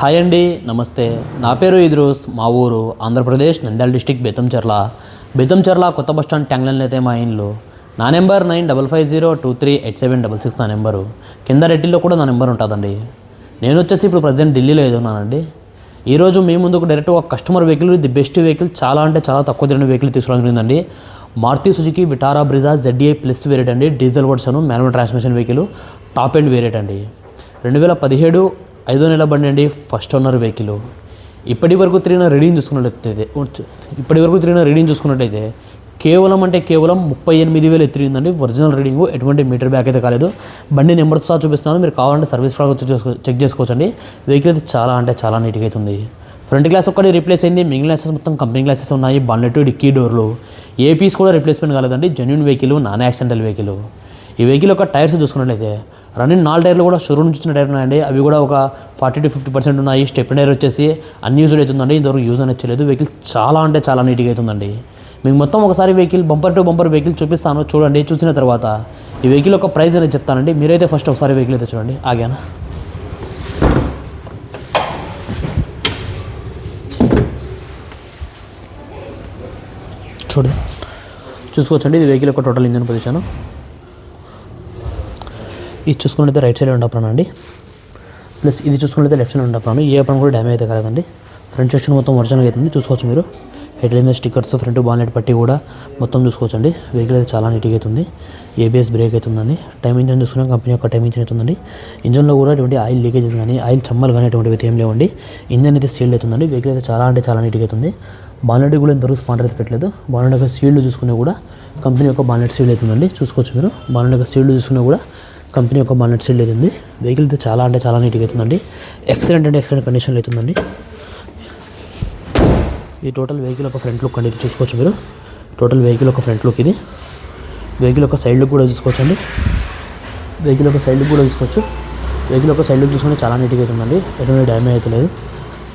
Hi అండి నమస్తే. నా పేరు ఇద్రూస్ మా ఊరు ఆంధ్రప్రదేశ్ నంద్యాల డిస్టిక్ బెతంచెర్ల బెతంచెర్ల కొత్త బస్ స్టాండ్ అయితే మా ఇండ్లు నా number nine double five zero two three eight seven double six నా నెంబరు. కింద రెడ్డిలో కూడా నా నెంబర్ ఉంటుందండి. నేను వచ్చేసి ఇప్పుడు ప్రజెంట్ ఢిల్లీలో ఏదో ఉన్నానండి. ఈరోజు మీ ముందుకు డైరెక్ట్ ఒక customer vehicle the best vehicle చాలా అంటే చాలా తక్కువ తిరిగిన వెహికల్ తీసుకోవడం జరిగిందండి Maruti Suzuki Vitara Brezza ZA plus variant అండి. Diesel version manual transmission vehicle top end variant అండి. రెండు వేల పదిహేడు ఐదో నెల బండి అండి ఫస్ట్ ఓనర్ వెహికల్ ఇప్పటి వరకు తిరిగిన రీడింగ్ చూసుకున్నట్లయితే ఇప్పటి వరకు తిరిగిన రీడింగ్ చూసుకున్నట్టయితే కేవలం అంటే కేవలం ముప్పై ఎనిమిది వేలు ఎత్తిరిందండి. ఒరిజినల్ రీడింగ్ ఎటువంటి మీటర్ బ్యాక్ అయితే కాలేదు. బండి నెంబర్ సహా చూపిస్తున్నాను. మీరు కావాలంటే సర్వీస్ కూడా వచ్చి చేసుకో చెక్ చేసుకోవచ్చండి. వెహికల్ అయితే చాలా అంటే చాలా నీట్గా అవుతుంది ఫ్రంట్ గ్లాస్ ఒక్కటి రీప్లేస్ అయింది. మిగిలిన గ్లాసెస్ మొత్తం కంపెనీ గ్లాసెస్ ఉన్నాయి. బాన్లెట్ డిక్కీ డోర్లు ఏ పీస్ కూడా రిప్లేస్మెంట్ కాలేదండి. Genuine vehicle non accidental vehicle ఈ వెహికల్ యొక్క టైర్స్ చూసుకున్నట్లయితే రన్నింగ్ నాలుగు టైర్లు కూడా షోరూమ్ నుంచి వచ్చిన టైర్ ఉన్నాయండి. అవి కూడా ఒక ఫార్టీ టు ఫిఫ్టీ పర్సెంట్ ఉన్నాయి. స్టెప్ టైర్ వచ్చేసి అన్యూజ్డ్ అవుతుందండి. ఇంతవరకు యూజ్ అనేది చేయలేదు. వెహికల్ చాలా అంటే చాలా నీట్గా అవుతుందండి. మీకు మొత్తం ఒకసారి vehicle bumper to bumper vehicle చూపిస్తాను. చూడండి. చూసిన తర్వాత ఈ వెహికల్ యొక్క ప్రైస్ అనేది చెప్తానండి. మీరైతే ఫస్ట్ ఒకసారి వెహికల్ అయితే చూడండి. ఆగానా? చూడండి చూసుకోవచ్చండి. ఇది వెహికల్ యొక్క టోటల్ ఇంజన్ పొజిషన్ ఇది చూసుకున్నట్లయితే రైట్ సైడ్ ఉండప్పుడు అండి. ప్లస్ ఇది చూసుకున్నట్లయితే లెఫ్ట్ సైడ్ ఉండప్పుడు ఏ అప్పుడు కూడా డ్యామేజ్ అయితే కాలేదండి. ఫ్రంట్ సెక్షన్ మొత్తం ఒరిజినల్ అవుతుంది చూసుకోవచ్చు మీరు. హెడ్లైన్ మీద స్టిక్కర్స్ ఫ్రంట్ బాన్లెట్ పట్టి కూడా మొత్తం చూసుకోవచ్చండి. వెహికల్ అయితే చాలా నీట్గా అవుతుంది ఏబిఎస్ బ్రేక్ అవుతుందండి టైం ఇంజన్ చూసుకున్న. కంపెనీ యొక్క టైం ఇంజన్ అవుతుందండి ఇంజన్లో కూడా ఇటువంటి ఆయిల్ లీకేజెస్ కానీ ఆయిల్ చమ్మలు కానీ అటువంటివి అయితే ఏం లేవండి. ఇంజన్ అయితే సీల్డ్ అవుతుందండి వెహికల్ అయితే చాలా అంటే చాలా నీట్గా అవుతుంది బాన్లెట్ కూడా ఇంతవరకు స్పాండర్ అయితే పెట్టలేదు. బాన్లెట్ యొక్క సీల్డ్ చూసుకునే కూడా కంపెనీ యొక్క బాన్లెట్ సీల్డ్ అవుతుందండి చూసుకోవచ్చు మీరు. బాన్లెట్ యొక్క సీల్డ్ చూసుకునే కూడా కంపెనీ యొక్క బాన్లెట్ సీల్డ్ అవుతుంది వెహికల్ అయితే చాలా అంటే చాలా నీట్గా అవుతుందండి. ఎక్సలెంట్ అంటే ఎక్సలెంట్ కండిషన్లో అవుతుందండి. ఈ టోటల్ వెహికల్ ఒక ఫ్రంట్ లుక్ అండి ఇది చూసుకోవచ్చు మీరు. టోటల్ వెహికల్ ఒక ఫ్రంట్ లుక్ ఇది. వెహికల్ ఒక సైడ్ లుక్ కూడా చూసుకోవచ్చండి. వెహికల్ ఒక సైడ్ లుక్ కూడా చూసుకోవచ్చు. వెహికల్ ఒక సైడ్ లుక్ చూసుకుంటే చాలా నీట్గా అవుతుందండి. ఎటువంటి డ్యామేజ్ అవుతుంది లేదు.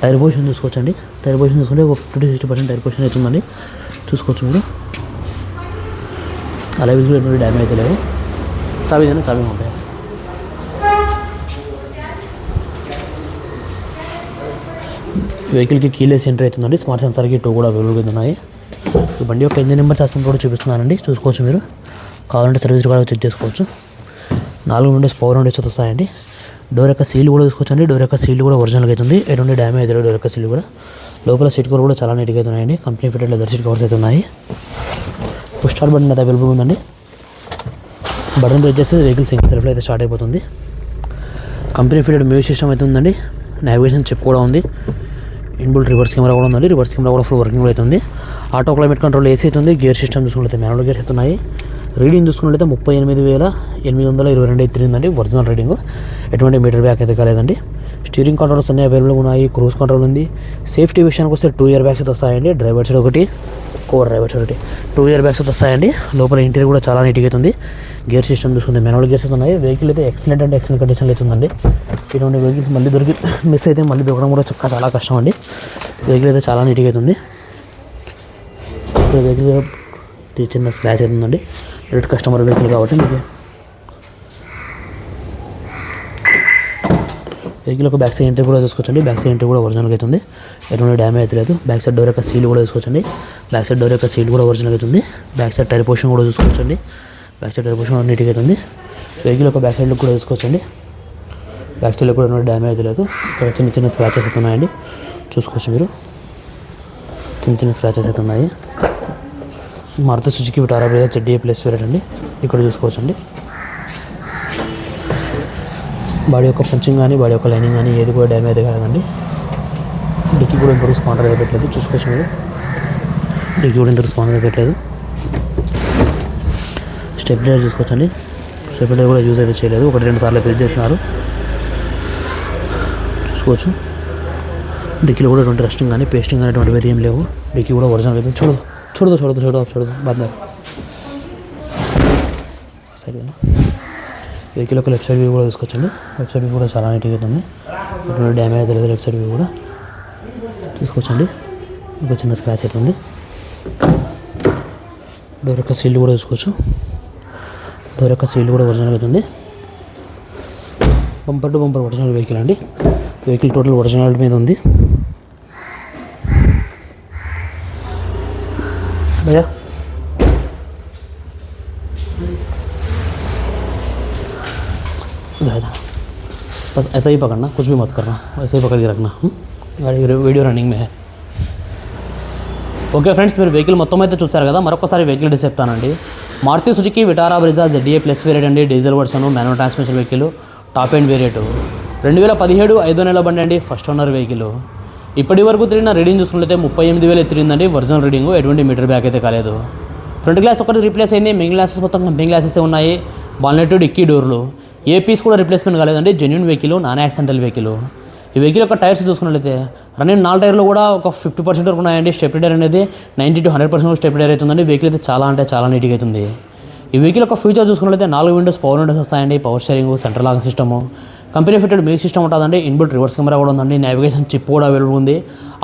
టైర్ పొజిషన్ చూసుకోవచ్చండి. టైర్ పొజిషన్ చూసుకుంటే ఒక fifty sixty percent tyre position అవుతుందండి. చూసుకోవచ్చు మీరు. అలాగే ఎటువంటి డ్యామేజ్ అయితే లేదు. చాబీ చాబీ ఉంటాయి వెహికల్కి కీలెస్ ఎంటర్ అవుతుందండి. స్మార్ట్ సెన్సార్కి టూ కూడా అవైలబుల్గా ఉన్నాయి ఈ బండి యొక్క ఇంజిన్ నెంబర్ శాస్త్రం కూడా చూపిస్తున్నానండి. చూసుకోవచ్చు మీరు. కావాలంటే సర్వీస్ కూడా చెక్ చేసుకోవచ్చు. నాలుగు నుండి పవర్ నుండి వస్తాయండి. డోర్ యొక్క సీల్ కూడా చూసుకోవచ్చండి. డోర్ యొక్క సీల్ కూడా ఒరిజినల్గా అవుతుంది. ఎటువంటి డ్యామేజ్ లేదు డోర్ యొక్క సీల్ కూడా. లోపల సీట్ కవర్ కూడా చాలా నీట్గా అవుతున్నాయండి company fitted leather seat covers అయితే ఉన్నాయి. పుష్ బటన్ అయితే అవైలబుల్ ఉందండి. బటన్ ప్రెస్ చేస్తే వెహికల్ సింగిల్ సెల్ఫ్లో అయితే స్టార్ట్ అయిపోతుంది. కంపెనీ ఫిటెడ్ మ్యూజిక్ సిస్టమ్ అయితే ఉందండి. నావిగేషన్ చిప్ కూడా ఉంది. ఇన్బుల్ట్ రివర్స్ కెమెరా కూడా ఉందండి. రివర్స్ కెమెరా కూడా ఫుల్ వర్కింగ్ అవుతుంది ఆటో క్లైమేట్ కంట్రోల్ ఏసీ అవుతుంది గేర్ సిస్టమ్ చూసుకున్నట్లయితే మ్యానువల్ గేర్స్ అవుతున్నాయి ఉన్నాయి రీడింగ్ చూసుకున్నట్లయితే ముప్పై ఎనిమిది వేల ఎనిమిది వందల ఇరవై రెండు తిరిగిందండి ఒరిజినల్ రీడింగ్ ఎటువంటి మీటర్ బ్యాక్ అయితే కాలేదండి. స్టీరింగ్ కంట్రోల్స్ అన్నీ అవైలబుల్గా ఉన్నాయి. క్రూజ్ కంట్రోల్ ఉంది. సేఫ్టీ విషయానికి వస్తే టూ ఇయర్ బ్యాగ్స్ అయితే వస్తాయండి. డ్రైవర్ సైడ్ ఒకటి కోర్ డ్రైవర్ సైడ్ ఒకటి. టూ ఇయర్ బ్యాగ్స్ అయితే వస్తాయండి. లోపల ఇంటీరియర్ కూడా చాలా నీట్గా అవుతుంది గేర్ సిస్టమ్ చూసుకుంటే మాన్యువల్ గేర్స్ ఉన్నాయి. వెహికల్ అయితే ఎక్సలెంట్ అంటే ఎక్సలెంట్ కండిషన్లో అవుతుందండి ఇటువంటి వెహికల్స్ మళ్ళీ దొరికి మిస్ అయితే మళ్ళీ దొరకడం కూడా చక్క చాలా కష్టం అండి. వెహికల్ అయితే చాలా నీట్గా అవుతుంది ఇక్కడ వెహికల్ చిన్న స్క్రాచ్ అవుతుందండి రెడ్ కస్టమర్ వెహికల్ కాబట్టి మీకు వెహికల్ ఒక బ్యాక్ సైడ్ ఎంట్రీ కూడా చూసుకోవచ్చండి బ్యాక్ సైడ్ ఎంట్రీ కూడా ఒరిజినల్గా అవుతుంది ఎటువంటి డ్యామేజ్ అయితే లేదు. బ్యాక్ సైడ్ డోర్ యొక్క సీల్ కూడా చూసుకోవచ్చండి బ్యాక్ సైడ్ డోర్ యొక్క సీల్ కూడా ఒరిజినల్గా అవుతుంది బ్యాక్ సైడ్ టైర్ పోషన్ కూడా చూసుకోవచ్చండి బ్యాక్ సైడ్ టైర్ పోర్షన్ నీట్గా అవుతుంది వెహికల్ ఒక బ్యాక్ సైడ్ లుక్ కూడా చూసుకోవచ్చండి బ్యాక్ సైడ్లో కూడా డ్యామేజ్ అయితే లేదు. ఇక్కడ చిన్న చిన్న స్క్రాచెస్ అయితే ఉన్నాయండి. చూసుకోవచ్చు మీరు. చిన్న చిన్న స్క్రాచెస్ అయితే ఉన్నాయి. Maruti Suzuki Vitara బ్రేజర్ చెడ్డీ plus variant అండి. ఇక్కడ చూసుకోవచ్చండి. బాడీ యొక్క పంచింగ్ కానీ బాడీ యొక్క లైనింగ్ కానీ ఏది కూడా డ్యామేజ్ కాదండి. డిక్కీ కూడా ఇంతవరకు స్పాండర్ పెట్టలేదు. చూసుకోవచ్చు మీరు. డిక్కీ కూడా ఇంతవరకు స్పాండర్ పెట్టలేదు. స్టెప్ డ్రైవర్ చూసుకోవచ్చండి కూడా యూజ్ అయితే చేయలేదు. ఒకటి రెండు సార్లు ఫిల్ చేస్తున్నారు. చూసుకోవచ్చు. డిక్కీలో కూడా ఎటువంటి రెస్టింగ్ కానీ పేస్టింగ్ కానీ అయితే ఏం లేవు. డిక్కీ కూడా ఒరిజినల్ అయితే చూడదు చూడదు చూడదు చూడదు చూడదు బాగా సరేనా వెహికల్ యొక్క లెఫ్ట్ సైడ్ వ్యూ కూడా తీసుకొచ్చండి. లెఫ్ట్ సైడ్ వ్యూ కూడా చాలా నీట్గా అవుతుంది ఎటువంటి డ్యామేజ్ అయితే లేదు లెఫ్ట్ సైడ్ వ్యూ కూడా. తీసుకొచ్చండి. ఒక చిన్న స్క్రాచ్ అయితే ఉంది. డోర్ యొక్క సీల్డ్ కూడా చూసుకోవచ్చు. డోర్ యొక్క సీల్ కూడా ఒరిజినల్ అవుతుంది bumper to bumper original vehicle అండి వెహికల్ టోటల్ ఒరిజినాలిటీ మీద ఉంది भैया इधर इधर बस ऐसा ही पकड़ना कुछ भी मत करना ऐसे ही पकड़ के रखना हम्म? गाड़ी వీడియో రన్నింగ్ మే ఓకే ఫ్రెండ్స్ మీరు వెహికల్ మొత్తం అయితే చూస్తారు కదా. మరొకసారి వెహికల్ చెప్తానండి. Maruti Suzuki Vitara Brezza Z A plus variant అండి diesel version manual transmission vehicle top end variant రెండు వేల పదిహేడు ఐదో నెల బండి అండి ఫస్ట్ ఓనర్ వెహికల్ ఇప్పటి వరకు తిరిగిన రీడింగ్ చూసుకుంటే ముప్పై ఎనిమిది వేలు తిరిగిందండి ఒరిజినల్ రీడింగ్ ఎటువంటి మీటర్ బ్యాక్ అయితే కాలేదు. ఫ్రంట్ గ్లాస్ ఒకటి రీప్లేస్ అయింది. మిగిలిన గ్లాసెస్ మొత్తం కంపెనీ గ్లాసెస్ ఉన్నాయి. బాల్నెట్ డిక్కీ డోర్లు. ఏ పీస్ కూడా రిప్లేస్మెంట్ కాలేదండి. Genuine vehicle non accidental vehicle ఈ వెహికల్ యొక్క టైర్స్ చూసుకున్నట్లయితే రన్నింగ్ నాలుగు టైర్లు కూడా ఒక ఫిఫ్టీ పర్సెంట్ వరకు ఉన్నాయండి. స్టెప్ డైర్ అనేది ninety to hundred percent step tyre అవుతుందండి. వెహికల్ అయితే చాలా అంటే చాలా నీట్గా అవుతుంది. ఈ వెహికల్ యొక్క ఫ్యూచర్ చూసుకున్నట్లయితే నాలుగు విండోస్ పవర్ విండోస్ వస్తాయండి. Power sharing central lock system company fitted music system ఉంటుందండి. ఇన్బుల్ రివర్స్ కెమెరా కూడా ఉందండి. నావిగేషన్ చిప్ కూడా అవైలబుల్ ఉంది.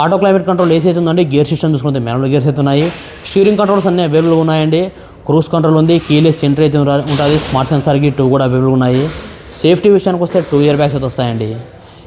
ఆటో క్లైమేట్ కంట్రోల్ ఏసీ అయితే ఉందండి. గేర్ సిస్టమ్ చూసుకుంటే మ్యానువల్ గేర్స్ అయితే ఉన్నాయి. స్టీరింగ్ కంట్రోల్స్ అన్నీ అవైలబుల్ ఉన్నాయండి. క్రూజ్ కంట్రోల్ ఉంది. కీలెస్ సెంటర్ అయితే ఉంటుంది. స్మార్ట్ సెన్సార్కి టూ కూడా అవైలబుల్ ఉన్నాయి. సేఫ్టీ విషయానికి వస్తే టూ ఇయర్ బ్యాగ్స్ అయితే వస్తాయండి.